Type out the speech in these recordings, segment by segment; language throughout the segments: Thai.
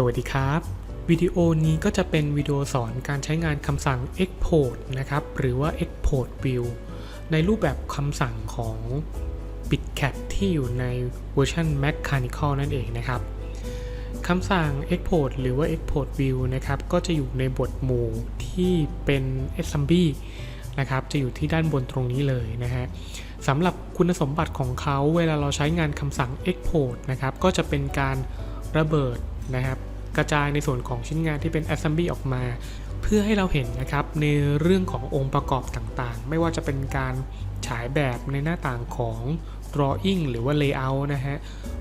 สวัสดีครับ วิดีโอนี้ก็จะเป็นวิดีโอสอนการใช้งานคำสั่ง export นะครับ หรือว่า export view ในรูปแบบคำสั่งของ bitcat ที่อยู่ในเวอร์ชัน mechanical นั่นเองนะครับคำสั่ง export หรือว่า export view นะครับ ก็จะอยู่ในบทหมู่ที่เป็น assembly นะครับ จะอยู่ที่ด้านบนตรงนี้เลยนะฮะสำหรับคุณสมบัติของเขาเวลาเราใช้งานคำสั่ง export นะครับ ก็จะเป็นการระเบิดนะครับ กระจายในส่วนของชิ้นงานที่เป็น assembly ออกมา เพื่อให้เราเห็นนะครับในเรื่องขององค์ประกอบต่างๆ ไม่ว่าจะเป็นการฉายแบบในหน้าต่างของ drawing หรือว่า layout นะฮะ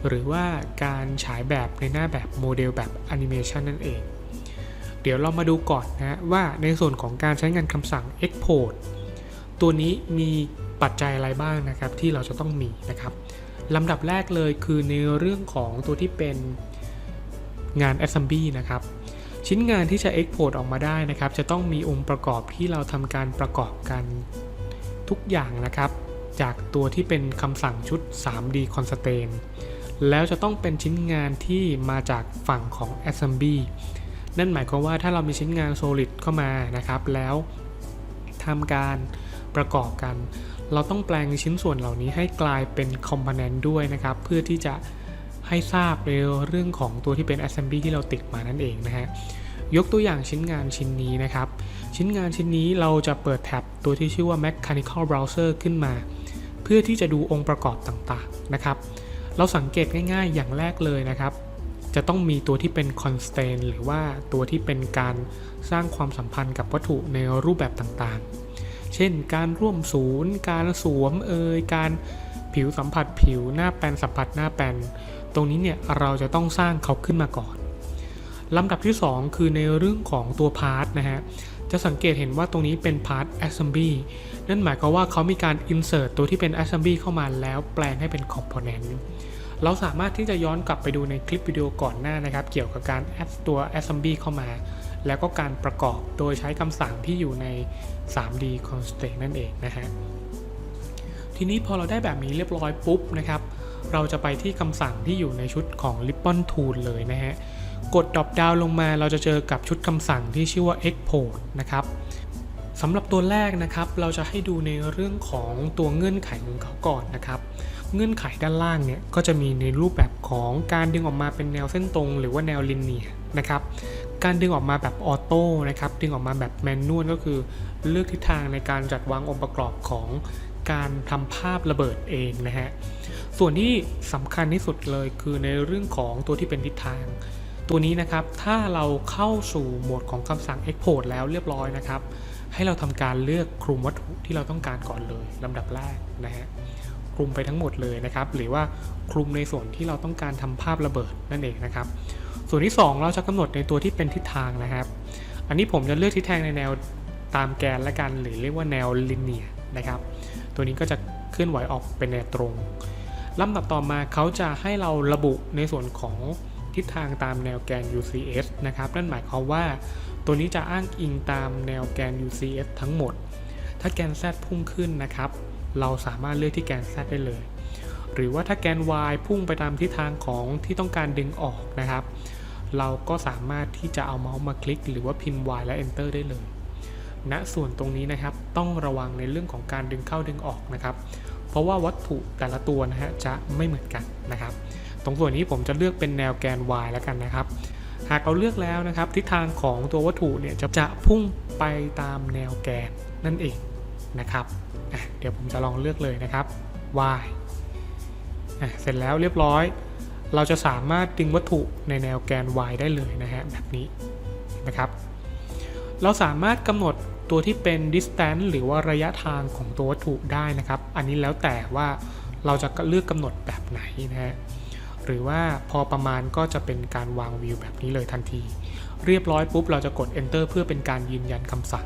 หรือว่าการฉายแบบในหน้าแบบโมเดลแบบ animation นั่นเอง เดี๋ยวเรามาดูก่อนนะว่าในส่วนของการใช้งานคำสั่ง export ตัวนี้มีปัจจัยอะไรบ้างนะครับที่เราจะต้องมีนะครับลำดับแรกเลยคือในเรื่องของตัวที่เป็น งาน assembly นะครับ ชิ้นงานที่จะ export ออกมาได้นะครับ จะต้องมีองค์ประกอบที่เราทำการประกอบกันทุกอย่างนะครับ จากตัวที่เป็นคำสั่งชุด 3D constraint แล้วจะต้องเป็นชิ้นงานที่มาจากฝั่งของ assembly นั่นหมายความว่าถ้าเรามีชิ้นงาน solid เข้ามานะครับ แล้วทำการประกอบกัน เราต้องแปลงชิ้นส่วนเหล่านี้ให้กลายเป็น component ด้วยนะครับ เพื่อที่จะ ให้ทราบในเรื่องของตัวที่เป็น assembly ที่เราติดมานั่นเองนะฮะยกตัวอย่างชิ้นงานชิ้นนี้นะครับ ชิ้นงานชิ้นนี้เราจะเปิดแท็บตัวที่ชื่อว่า mechanical browser ขึ้นมา เพื่อที่จะดูองค์ประกอบต่างๆนะครับ เราสังเกตง่ายๆ อย่างแรกเลยนะครับ จะต้องมีตัวที่เป็น constraint หรือว่าตัวที่เป็นการสร้างความสัมพันธ์กับวัตถุในรูปแบบต่างๆ เช่น การร่วมศูนย์ การสวมเอยการผิวสัมผัสผิวหน้าแปนสัมผัสหน้าแปน ตรงนี้เนี่ยเราจะต้องสร้างเขาขึ้นมาก่อนลำดับที่ 2 คือในเรื่องของตัวพาร์ทนะฮะจะสังเกตเห็นว่าตรงนี้เป็นพาร์ท assembly นั่นหมายความว่าเขามีการ insert ตัวที่เป็น assembly เข้ามาแล้วแปลงให้เป็น component เราสามารถที่จะย้อนกลับไปดูในคลิปวิดีโอก่อนหน้านะครับ เกี่ยวกับการ add ตัว assembly เข้ามา แล้วก็การประกอบโดยใช้คำสั่งที่อยู่ใน 3D constraint นั่นเองนะฮะทีนี้พอเราได้แบบนี้เรียบร้อยปุ๊บนะครับ เราจะไปที่คำสั่งที่อยู่ในชุดของ Ribbon Tool เลยนะฮะ กด drop down ลงมาเราจะเจอกับชุดคำสั่งที่ชื่อว่า export นะครับสำหรับตัวแรกนะครับเราจะให้ดูในเรื่องของตัวเงื่อนไขของเขาก่อนนะครับเงื่อนไขด้านล่างเนี่ยก็จะมีในรูปแบบของการดึงออกมาเป็นแนวเส้นตรง หรือว่าแนวลินเนียนะครับการดึงออกมาแบบออโต้นะครับดึงออกมาแบบแมนนวลก็คือเลือกทิศทางในการจัดวางองค์ประกอบของการทำภาพระเบิดเองนะฮะ ส่วนที่สำคัญที่สุดเลยคือในเรื่องของตัวที่เป็นทิศทาง ตัวนี้นะครับถ้าเราเข้าสู่โหมดของคำสั่ง export แล้วเรียบร้อยนะครับ ให้เราทำการเลือกคลุมวัตถุที่เราต้องการก่อนเลยลำดับแรกนะฮะคลุมไปทั้งหมดเลยนะครับ หรือว่าคลุมในส่วนที่เราต้องการทำภาพระเบิดนั่นเองนะครับ ส่วนที่ 2 เราจะกำหนดในตัวที่เป็นทิศทางนะครับ อันนี้ผมจะเลือกทิศทางในแนวตามแกนละกัน หรือเรียกว่าแนวลิเนียนะครับ ตัวนี้ก็จะเคลื่อนไหวออกเป็นแนวตรง ลำดับต่อมาเขาจะให้เราระบุในส่วนของทิศทางตามแนวแกน UCS นะครับ นั่นหมายความว่าตัวนี้จะอ้างอิงตามแนวแกน UCS ทั้งหมด ถ้าแกน Z พุ่งขึ้นนะครับ เราสามารถเลือกที่แกน Z ได้เลย หรือว่าถ้าแกน Y พุ่งไปตามทิศทางของที่ต้องการดึงออกนะครับ เราก็สามารถที่จะเอาเมาส์มาคลิก หรือว่าพิมพ์ Y และ Enter ได้เลยณส่วนตรงนี้นะครับต้องระวังในเรื่องของการดึงเข้าดึงออกนะครับ ราะว่าวัตถุแต่ละตัวนะฮะจะไม่เหมือนกันนะครับ ตรงส่วนนี้ผมจะเลือกเป็นแนวแกน y แล้วกันนะครับ หากเราเลือกแล้วนะครับทิศทางของตัววัตถุเนี่ยจะจะพุ่งไปตามแนวแกนนั่นเองนะครับ เดี๋ยวผมจะลองเลือกเลยนะครับ y เสร็จแล้วเรียบร้อย เราจะสามารถดึงวัตถุในแนวแกน y ได้เลยนะฮะแบบนี้นะครับ เราสามารถกำหนด ตัวที่เป็น distance หรือว่าระยะทางของตัววัตถุได้นะครับ อันนี้แล้วแต่ว่าเราจะเลือกกำหนดแบบไหนนะฮะหรือว่าพอประมาณก็จะเป็นการวางวิวแบบนี้เลยทันที เรียบร้อยปุ๊บเราจะกด enter เพื่อเป็นการยืนยันคำสั่ง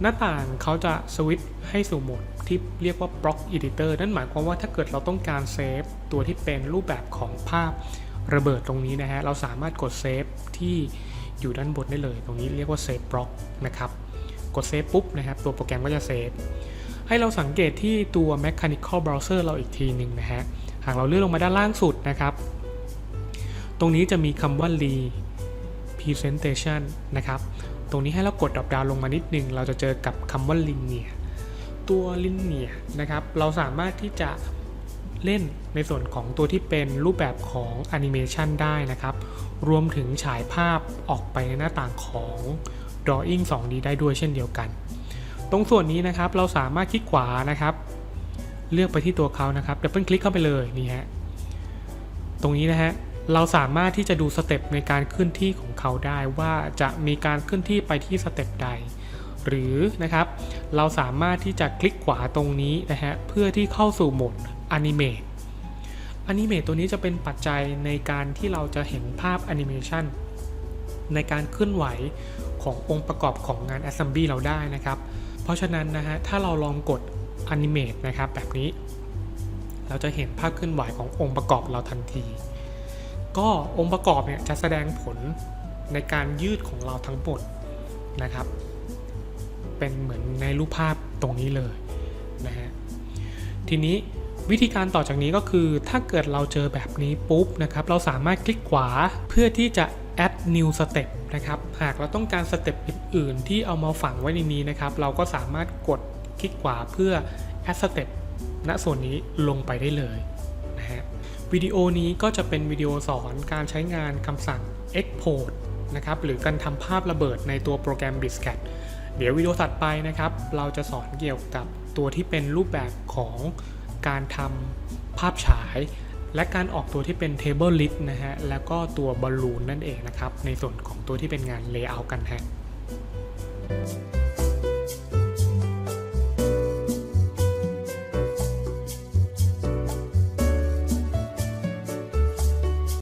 หน้าต่างเขาจะสวิตช์ให้สู่โหมดที่เรียกว่า block editor นั่นหมายความว่าถ้าเกิดเราต้องการเซฟตัวที่เป็นรูปแบบของภาพระเบิดตรงนี้นะฮะ เราสามารถกดเซฟที่อยู่ด้านบนได้เลย ตรงนี้เรียกว่า save block นะครับ กดเซฟปุ๊บนะครับตัวโปรแกรมก็จะเซฟให้เราสังเกตที่ตัว mechanical browser เราอีกทีหนึ่งนะฮะ หากเราเลื่อนลงมาด้านล่างสุดนะครับ ตรงนี้จะมีคำว่า re presentation นะครับ ตรงนี้ให้เรากดดรอปดาวลงมานิดนึง เราจะเจอกับคำว่า linear ตัว linear นะครับ เราสามารถที่จะเล่นในส่วนของตัวที่เป็นรูปแบบของแอนิเมชันได้นะครับ รวมถึงฉายภาพออกไปในหน้าต่างของ drawing 2D ได้ด้วยเช่นเดียวกัน ตรงส่วนนี้นะครับเราสามารถคลิกขวานะครับ เลือกไปที่ตัวเขานะครับดับเบิลคลิกเข้าไปเลยนี่ฮะตรงนี้นะฮะเราสามารถที่จะดูสเต็ปในการเคลื่อนที่ของเขาได้ว่าจะมีการเคลื่อนที่ไปที่สเต็ปใด หรือนะครับเราสามารถที่จะคลิกขวาตรงนี้นะฮะเพื่อที่เข้าสู่โหมดอนิเมตอนิเมตตัวนี้จะเป็นปัจจัยในการที่เราจะเห็นภาพแอนิเมชันในการเคลื่อนไหว ขององค์ประกอบของงาน Assembly เราได้นะครับ เพราะฉะนั้นนะฮะถ้าเราลองกด Animate นะครับแบบนี้ เราจะเห็นภาพเคลื่อนไหวขององค์ประกอบเราทันที ก็องค์ประกอบเนี่ยจะแสดงผลในการยืดของเราทั้งหมดนะครับ เป็นเหมือนในรูปภาพตรงนี้เลยนะฮะทีนี้วิธีการต่อจากนี้ก็คือถ้าเกิดเราเจอแบบนี้ปุ๊บนะครับ เราสามารถคลิกขวาเพื่อที่จะ add new step นะครับ หากเราต้องการสเต็ปอื่นๆ ที่เอามาฝังไว้ในนี้นะครับ เราก็สามารถกดคลิกขวาเพื่อ add step ณส่วนนี้ลงไปได้เลยนะฮะ วิดีโอนี้ก็จะเป็นวิดีโอสอนการใช้งานคำสั่ง export นะครับ หรือการทำภาพระเบิดในตัวโปรแกรม b i s c a t เดี๋ยววิดีโอถัดไปนะครับ เราจะสอนเกี่ยวกับตัวที่เป็นรูปแบบของการทำภาพฉาย และการออกตัวที่เป็น Table List นะฮะ แล้วก็ตัวบอลลูนนั่นเองนะครับ ในส่วนของตัวที่เป็นงาน Layout กันฮะ